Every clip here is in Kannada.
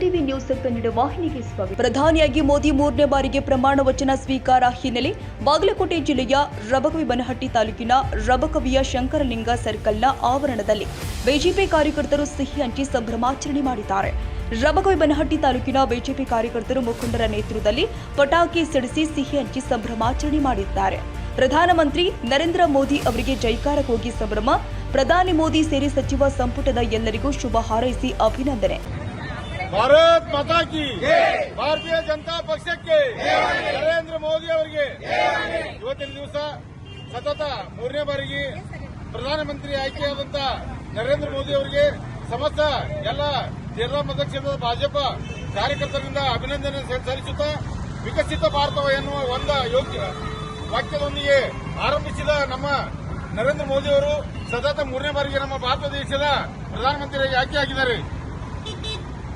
ಕನ್ನಡ ವಾಹಿನಿಗೆ ಸ್ವಾಗತ. ಪ್ರಧಾನಿಯಾಗಿ ಮೋದಿ ಮೂರನೇ ಬಾರಿಗೆ ಪ್ರಮಾಣ ವಚನ ಸ್ವೀಕಾರ ಹಿನ್ನೆಲೆ ಬಾಗಲಕೋಟೆ ಜಿಲ್ಲೆಯ ರಬಕವಿ ಬನಹಟ್ಟಿ ತಾಲೂಕಿನ ರಬಕವಿಯ ಶಂಕರಲಿಂಗ ಸರ್ಕಲ್ನ ಆವರಣದಲ್ಲಿ ಬಿಜೆಪಿ ಕಾರ್ಯಕರ್ತರು ಸಿಹಿ ಹಂಚಿ ಸಂಭ್ರಮಾಚರಣೆ ಮಾಡಿದ್ದಾರೆ. ರಬಕವಿ ಬನಹಟ್ಟಿ ತಾಲೂಕಿನ ಬಿಜೆಪಿ ಕಾರ್ಯಕರ್ತರು ಮುಖಂಡರ ನೇತೃತ್ವದಲ್ಲಿ ಪಟಾಕಿ ಸಿಡಿಸಿ ಸಿಹಿ ಹಂಚಿ ಸಂಭ್ರಮಾಚರಣೆ ಮಾಡಿದ್ದಾರೆ. ಪ್ರಧಾನಮಂತ್ರಿ ನರೇಂದ್ರ ಮೋದಿ ಅವರಿಗೆ ಜೈಕಾರ ಹೋಗಿ ಸಂಭ್ರಮ, ಪ್ರಧಾನಿ ಮೋದಿ ಸೇರಿ ಸಚಿವ ಸಂಪುಟದ ಎಲ್ಲರಿಗೂ ಶುಭ ಹಾರೈಸಿ ಅಭಿನಂದನೆ. ಭಾರತ್ ಮಾತಾ ಕಿ ಭಾರತೀಯ ಜನತಾ ಪಕ್ಷಕ್ಕೆ ನರೇಂದ್ರ ಮೋದಿ ಅವರಿಗೆ ಇವತ್ತಿನ ದಿವಸ ಸತತ ಮೂರನೇ ಬಾರಿಗೆ ಪ್ರಧಾನಮಂತ್ರಿ ಆಯ್ಕೆಯಾದಂತ ನರೇಂದ್ರ ಮೋದಿ ಅವರಿಗೆ ಸಮಸ್ತ ಎಲ್ಲ ಜಿಲ್ಲಾ ಮತಕ್ಷೇತ್ರದ ಭಾಜಪ ಕಾರ್ಯಕರ್ತರಿಂದ ಅಭಿನಂದನೆ ಸಲ್ಲಿಸುತ್ತಾ ವಿಕಸಿತ ಭಾರತ ಎನ್ನುವ ಒಂದ ಯೋಗ್ಯ ವಾಕ್ಯದೊಂದಿಗೆ ಆರಂಭಿಸಿದ ನಮ್ಮ ನರೇಂದ್ರ ಮೋದಿ ಅವರು ಸತತ ಮೂರನೇ ಬಾರಿಗೆ ನಮ್ಮ ಭಾರತ ದೇಶದ ಪ್ರಧಾನಮಂತ್ರಿಯಾಗಿ ಆಯ್ಕೆಯಾಗಿದ್ದಾರೆ.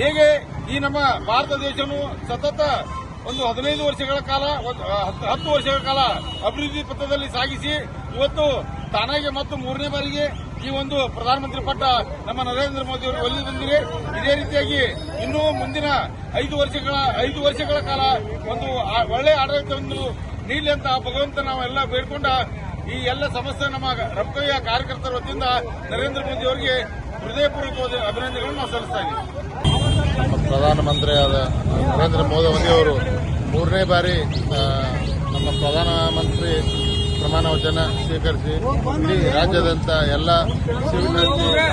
ಹೇಗೆ ಈ ನಮ್ಮ ಭಾರತ ದೇಶವನ್ನು ಸತತ ಒಂದು ಹದಿನೈದು ವರ್ಷಗಳ ಕಾಲ ಹತ್ತು ವರ್ಷಗಳ ಕಾಲ ಅಭಿವೃದ್ಧಿ ಪಥದಲ್ಲಿ ಸಾಗಿಸಿ, ಇವತ್ತು ತಾನಾಗೆ ಮತ್ತು ಮೂರನೇ ಬಾರಿಗೆ ಈ ಒಂದು ಪ್ರಧಾನಮಂತ್ರಿ ಪಟ್ಟ ನಮ್ಮ ನರೇಂದ್ರ ಮೋದಿ ಅವರು ಒಲ್ಲಿ ಬಂದಿದೆ. ಇದೇ ರೀತಿಯಾಗಿ ಇನ್ನೂ ಮುಂದಿನ ಐದು ವರ್ಷಗಳ ಐದು ವರ್ಷಗಳ ಕಾಲ ಒಂದು ಒಳ್ಳೆ ಆಡಳಿತವನ್ನು ನೀಡಲಿ ಅಂತ ಭಗವಂತ ನಾವೆಲ್ಲ ಬೇಡ್ಕೊಂಡ ಈ ಎಲ್ಲ ಸಮಸ್ಯೆ ನಮ್ಮ ರಬ್ಬಯ್ಯ ಕಾರ್ಯಕರ್ತರ ವತಿಯಿಂದ ನರೇಂದ್ರ ಮೋದಿ ಅವರಿಗೆ ಹೃದಯಪೂರ್ವಕವಾದ ಅಭಿನಂದನೆಗಳನ್ನು ನಾವು ಸಲ್ಲಿಸ್ತಾ ಇದ್ದೀವಿ. ಪ್ರಧಾನಮಂತ್ರಿಯಾದ ನರೇಂದ್ರ ಮೋದಿ ಅವರು ಮೂರನೇ ಬಾರಿ ನಮ್ಮ ಪ್ರಧಾನಮಂತ್ರಿ ಪ್ರಮಾಣ ವಚನ ಸ್ವೀಕರಿಸಿ ಇಡೀ ರಾಜ್ಯದಂತ ಎಲ್ಲ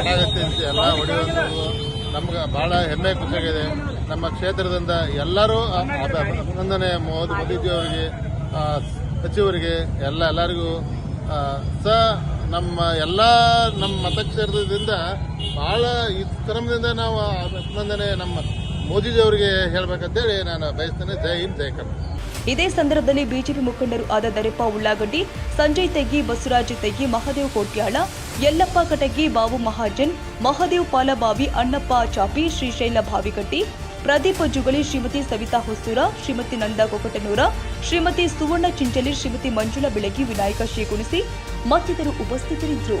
ಕಲಾಗತ್ತಿ ಎಲ್ಲ ಹೊಡೆಯುವಂಥದ್ದು ನಮ್ಗೆ ಬಹಳ ಹೆಮ್ಮೆ ಖುಷಿಯಾಗಿದೆ. ನಮ್ಮ ಕ್ಷೇತ್ರದಿಂದ ಎಲ್ಲರೂ ಅಭಿನಂದನೆ ಮೋದಿ, ಮೋದಿಜಿ ಅವರಿಗೆ ಸಚಿವರಿಗೆ, ಎಲ್ಲ ಎಲ್ಲರಿಗೂ ಸ, ನಮ್ಮ ಎಲ್ಲ ನಮ್ಮ ಮತಕ್ಷೇತ್ರದಿಂದ ಬಹಳ ಈ ಕ್ರಮದಿಂದ ನಾವು ಅಭಿನಂದನೆ ನಮ್ಮ ಮೋದಿಜಿ ಅವರಿಗೆ ಹೇಳ್ಬೇಕಂತೇಳಿ ನಾನು ಬಯಸ್ತೇನೆ. ಜೈ ಹಿಂದ್, ಜೈ ಇದೇ ಸಂದರ್ಭದಲ್ಲಿ ಬಿಜೆಪಿ ಮುಖಂಡರು ಆದ ದರೆಪ್ಪ ಉಳ್ಳಾಗಡ್ಡಿ, ಸಂಜಯ್ ತೆಗ್ಗಿ ಬಸವರಾಜ ತೆಗ್ಗಿ ಮಹದೇವ್ ಕೋಟ್ಯಾಳ, ಯಲ್ಲಪ್ಪ ಕಟಗಿ, ಬಾಬು ಮಹಾಜನ್, ಮಹಾದೇವ್ ಪಾಲಬಾವಿ ಅಣ್ಣಪ್ಪ ಚಾಪಿ, ಶ್ರೀಶೈಲ ಭಾವಿಗಟ್ಟಿ, ಪ್ರದೀಪ್ ಜುಗಳಿ, ಶ್ರೀಮತಿ ಸವಿತಾ ಹೊಸೂರ, ಶ್ರೀಮತಿ ನಂದಾ ಕೊಕಟನೂರ, ಶ್ರೀಮತಿ ಸುವರ್ಣ ಚಿಂಚಲಿ, ಶ್ರೀಮತಿ ಮಂಜುಳಾ ಬೆಳಗಿ, ವಿನಾಯಕ ಶೇಗುಣಿಸಿ ಮತ್ತಿತರರು ಉಪಸ್ಥಿತರಿದ್ದರು.